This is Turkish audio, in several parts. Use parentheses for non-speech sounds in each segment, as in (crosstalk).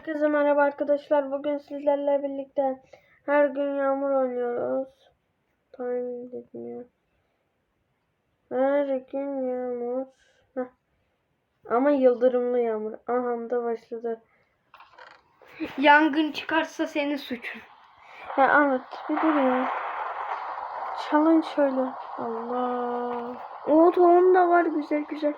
Herkese merhaba arkadaşlar. Bugün sizlerle birlikte her gün yağmur oynuyoruz. Time dedim ya. Her gün yağmur. Heh. Ama yıldırımlı yağmur. Aha da başladı. Yangın çıkarsa senin suçun. Ya Ahmet bir dur ya. Çalın şöyle. Allah. O tohum da var güzel güzel.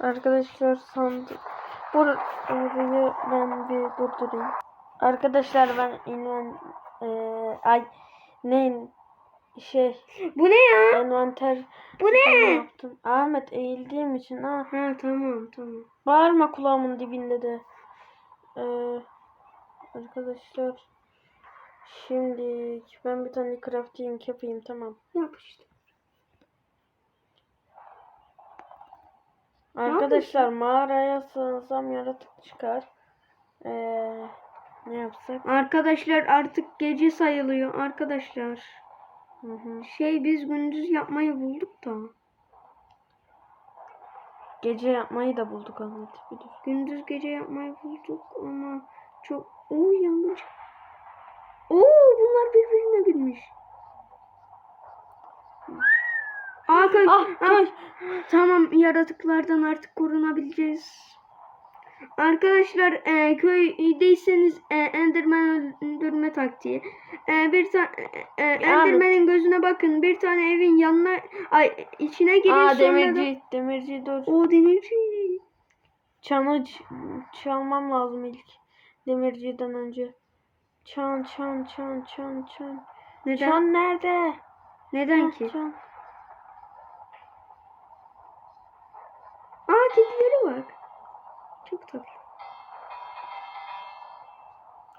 Arkadaşlar sandık. Bur burayı ben bir durdurayım. Arkadaşlar ben inven eee ay ne şey Bu ne ya? envanter Bu ne? yaptım. Ahmet eğildiğim için ha. Ha tamam tamam. Bağırma kulağımın dibinde de. Ee, arkadaşlar şimdi ben bir tane crafting yapayım tamam. Yap işte. Arkadaşlar mağaraya sığınsam yaratık çıkar. Ee, ne yapsak? Arkadaşlar artık gece sayılıyor arkadaşlar. Hı hı. Şey biz gündüz yapmayı bulduk da. Gece yapmayı da bulduk Ahmet. Bir dur. Gündüz gece yapmayı bulduk ama çok... Oo yangın Oo bunlar birbirine girmiş. Aa, köy. Ah, Aa, tamam yaratıklardan artık korunabileceğiz. Arkadaşlar e, köydeyseniz e, Enderman öldürme taktiği. E, bir tane e, Enderman'in gözüne bakın. Bir tane evin yanına ay içine girin Aa sonra demirci, demirci dur. da o demirci. Çanı çalmam lazım ilk. Demirciden önce. Çan, çan, çan, çan, çan. Neden? Çan nerede? Neden Heh, ki? Çan. Aa kedileri bak. Çok tatlı.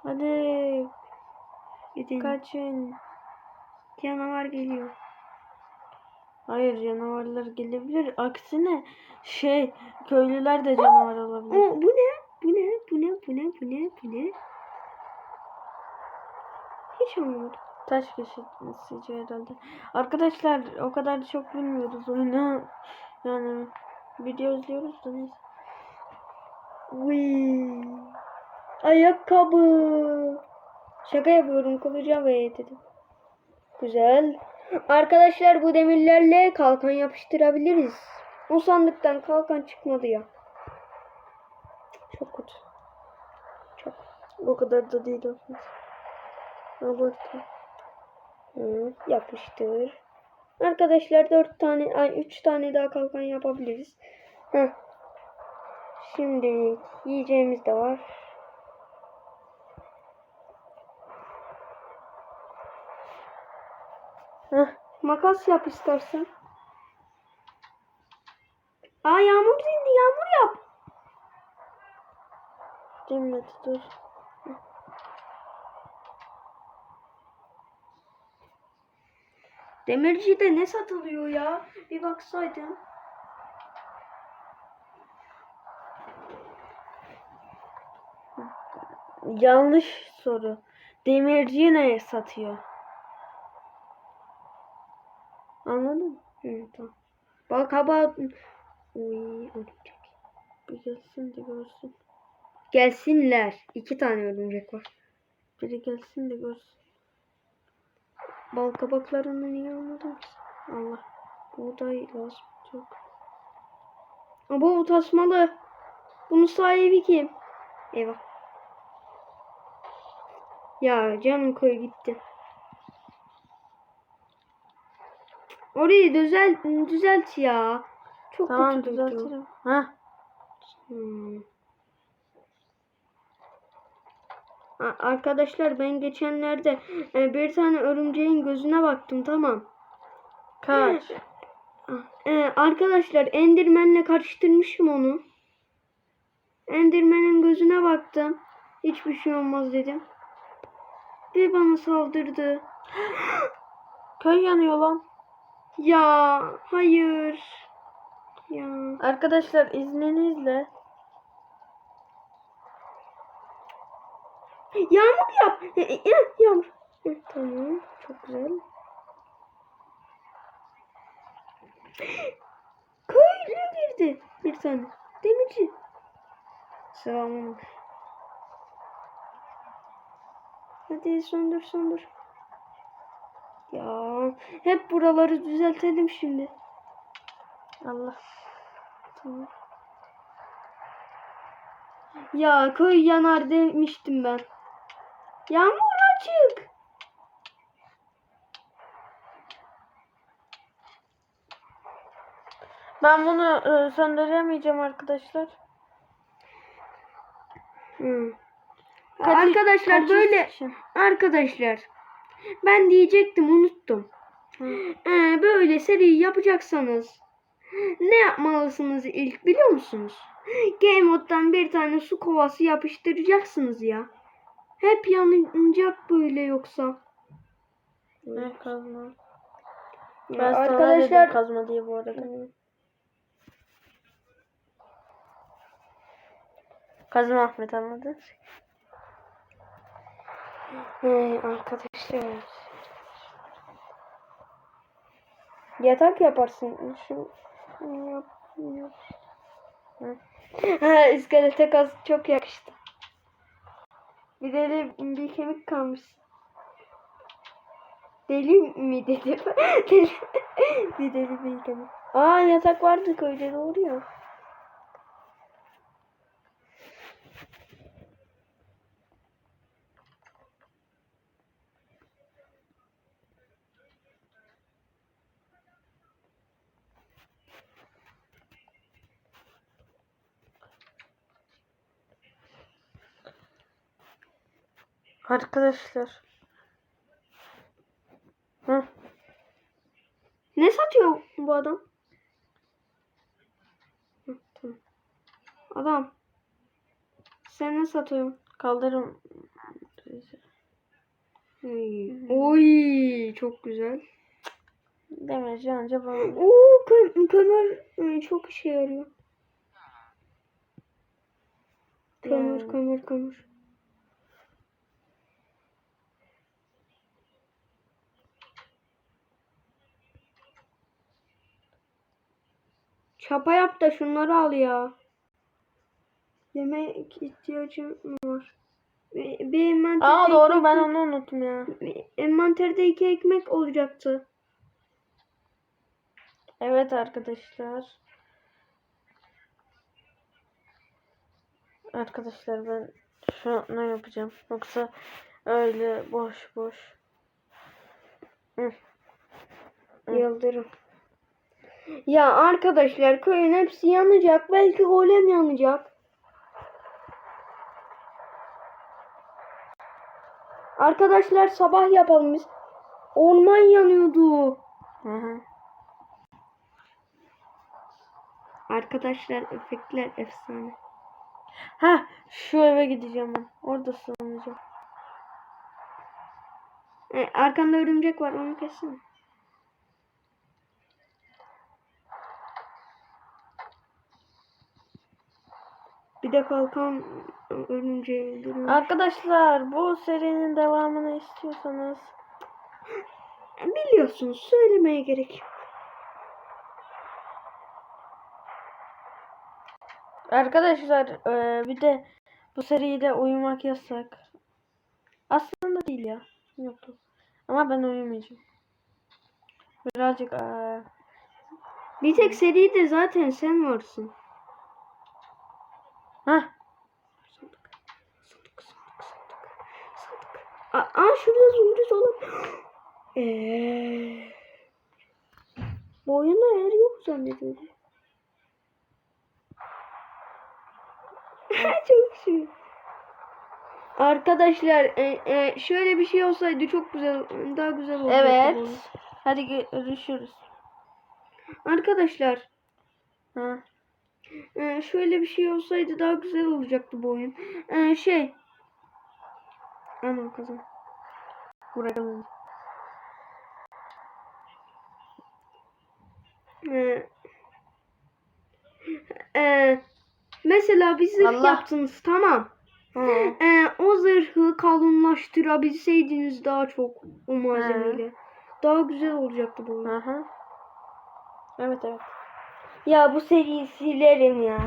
Hadi Gidelim. kaçın. Canavar geliyor. Hayır canavarlar gelebilir. Aksine şey köylüler de canavar olabilir. O bu ne? Bu ne? Bu ne? Bu ne? Bu ne? Bu ne? Hiç anlamadım. Taş keşifçi herhalde. Arkadaşlar o kadar çok bilmiyoruz oyunu. Yani video izliyoruz da neyse. Uy. Ayakkabı. Şaka yapıyorum. Kılıcı havaya dedim. Güzel. Arkadaşlar bu demirlerle kalkan yapıştırabiliriz. O sandıktan kalkan çıkmadı ya. Çok kötü. Çok. O kadar da değil aslında. Abartma. Yapıştır. Arkadaşlar dört tane, ay üç tane daha kalkan yapabiliriz. Heh. Şimdi yiyeceğimiz de var. Heh. Makas yap istersen. Aa yağmur dindi yağmur yap. Cemret dur. Demirci'de ne satılıyor ya? Bir baksaydın. Yanlış soru. Demirci ne satıyor? Anladın mı? Hı, tamam. Bak hava... Uy, örümcek. Bir gelsin de görsün. Gelsinler. İki tane örümcek var. Biri gelsin de görsün. Bal kabaklarını niye almadın ki? Allah. Buğday lazım. Çok. Bu tasmalı. Bunun sahibi kim? Eyvah. Ya canım koy gitti. Orayı düzelt, düzelt ya. Çok Tamam kötü düzeltirim. Ha. Hmm. Arkadaşlar ben geçenlerde e, bir tane örümceğin gözüne baktım tamam. Kaç. E, arkadaşlar Enderman'le karıştırmışım onu. Enderman'in gözüne baktım. Hiçbir şey olmaz dedim. Bir bana saldırdı. (gasps) Köy yanıyor lan. Ya hayır. Ya. Arkadaşlar izninizle Yağmur yap. Yağmur. Tamam. Çok güzel. (gasps) Köylü girdi. Bir tane. Demirci. Selamın. Hadi söndür söndür. Ya hep buraları düzeltelim şimdi. Allah. Tamam. Ya köy yanar demiştim ben. Yağmur açık. Ben bunu e, söndüremeyeceğim arkadaşlar. Hı. Kaçış- arkadaşlar böyle için. arkadaşlar ben diyecektim unuttum. Ee, böyle seri yapacaksanız ne yapmalısınız ilk biliyor musunuz? Game moddan bir tane su kovası yapıştıracaksınız ya. Hep yanacak böyle yoksa. Ne kazma? Ya Ben sana arkadaşlar dedim kazma diye bu arada. Kazma Ahmet anladın? Arkadaşlar. Yatak yaparsın. Şu yap, yap. Ha, kaz çok yakıştı. Bir deli bir kemik kalmış. Deli mi dedim? (laughs) deli. bir deli bir kemik. Aa yatak vardı köyde doğru ya. Arkadaşlar. Hı. Ne satıyor bu adam? Hı, tamam. Adam. Sen ne satıyorsun? Kaldırım. Oy çok güzel. Demeci anca bana. Oo kö kömür e, çok işe yarıyor. Kömür kömür kömür. Çapa yap da şunları al ya. Yemek ihtiyacım var. Bir, envanterde Aa doğru ben ekmek- onu unuttum ya. envanterde iki ekmek olacaktı. Evet arkadaşlar. Arkadaşlar ben şu ne yapacağım? Yoksa öyle boş boş. Hı. Yıldırım. Ya arkadaşlar köyün hepsi yanacak. Belki golem yanacak. Arkadaşlar sabah yapalım biz. Orman yanıyordu. Hı hı. Arkadaşlar efektler efsane. Ha şu eve gideceğim ben. Orada sığınacağım. E, arkanda örümcek var onu kessene. Bir de kalkan örümceği öldürüyor. Arkadaşlar bu serinin devamını istiyorsanız Biliyorsunuz söylemeye gerek yok. Arkadaşlar eee, bir de bu seride uyumak yasak. Aslında değil ya. Yoktu. Ama ben uyumayacağım. Birazcık eee, Bir tek seride zaten sen varsın. Hah. Sandık. Sandık, sandık, sandık. Sandık. Aa, aa şurada zümrüt olur. (gasps) Eee. Bu oyunda yer yok zannediyorum. (laughs) çok şey. Arkadaşlar e, e, şöyle bir şey olsaydı çok güzel daha güzel olacaktı. Evet. Hadi görüşürüz. Arkadaşlar Ha. E, şöyle bir şey olsaydı daha güzel olacaktı bu oyun. E, şey. Anam kazan. Bırakalım. Ee, e, mesela bir zırh Allah. yaptınız tamam. Ha. Ee, o zırhı kalınlaştırabilseydiniz daha çok o malzemeyle. Daha güzel olacaktı bu. Aha. Evet evet. Ya bu seriyi silerim ya.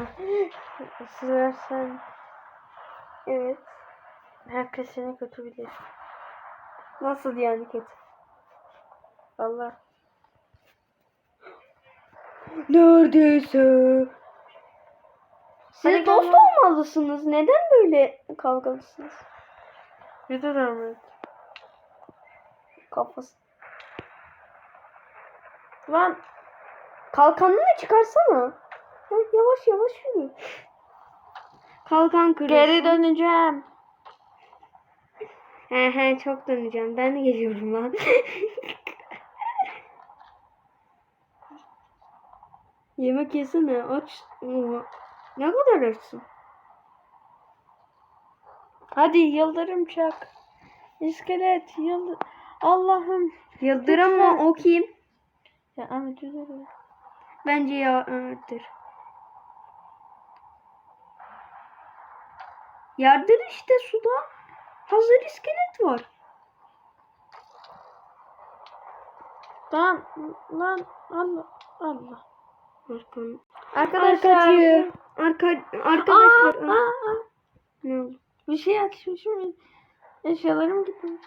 Silersen Evet. herkes seni kötü bilir. Nasıl yani kötü? Allah. Neredeyse. Siz Hadi dost olmalısınız. Neden böyle kavgalısınız? De Ahmet. Kafası. Lan Kalkanını çıkarsana. Ha, yavaş yavaş yürü. Kalkan kırılsın. geri döneceğim. He he çok döneceğim. Ben de geliyorum lan. (laughs) Yemek yesene aç. Oha. Ne kadar açsın? Hadi yıldırım çak. İskelet yıldır. Allah'ım. Yıldırım mı o kim? Ya Ahmet üzülür. Bence yardır. Yardır işte suda. Hazır iskelet var. Lan lan Allah Allah. Arkadaşlar. Arkacı. Arka, arkadaşlar. Aa, aa, aa. Ne oldu? Bir şey açmışım. Eşyalarım gitmiş.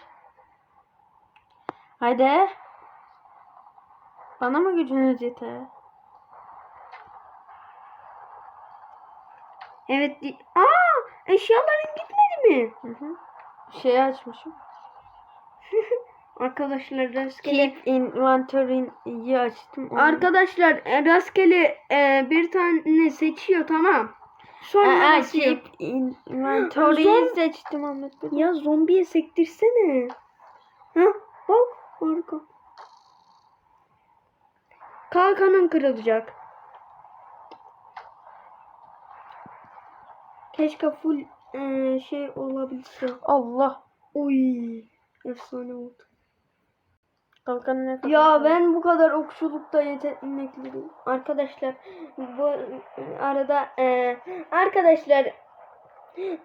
Haydi. Bana mı gücünüz yeter? Evet. Aa, eşyaların gitmedi mi? Hı hı. Şey açmışım. (laughs) Arkadaşlar rastgele Keep inventory'yi açtım. Onu- Arkadaşlar e, rastgele e, bir tane seçiyor tamam. Sonra Aa, keep inventory'yi seçtim Ahmet. Bey. Ya zombiye sektirsene. Ha bak harika. Kalkanın kırılacak. Keşke full e, şey olabilse. Allah. Oy efsane oldu. Kalkan ne kadar? Ya ben bu kadar okçulukta yetenekliyim. Arkadaşlar bu arada e, arkadaşlar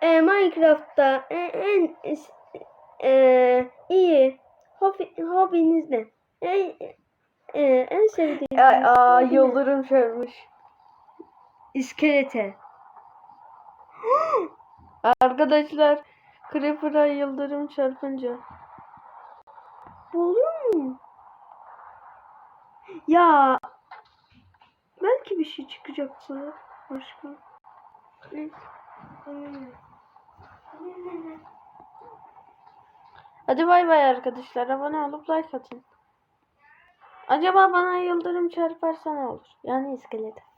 e, Minecraft'ta e, en e, iyi hobi, hobiniz ne? En, e, en sevdiğiniz Ay, ne? yıldırım çarpmış. İskelete. Arkadaşlar Creeper'a yıldırım çarpınca. Bu oluyor mu? Ya belki bir şey çıkacaktı başka. Neyse. Hadi bay bay arkadaşlar. Abone olup like atın. Acaba bana yıldırım çarparsa ne olur? Yani iskelete.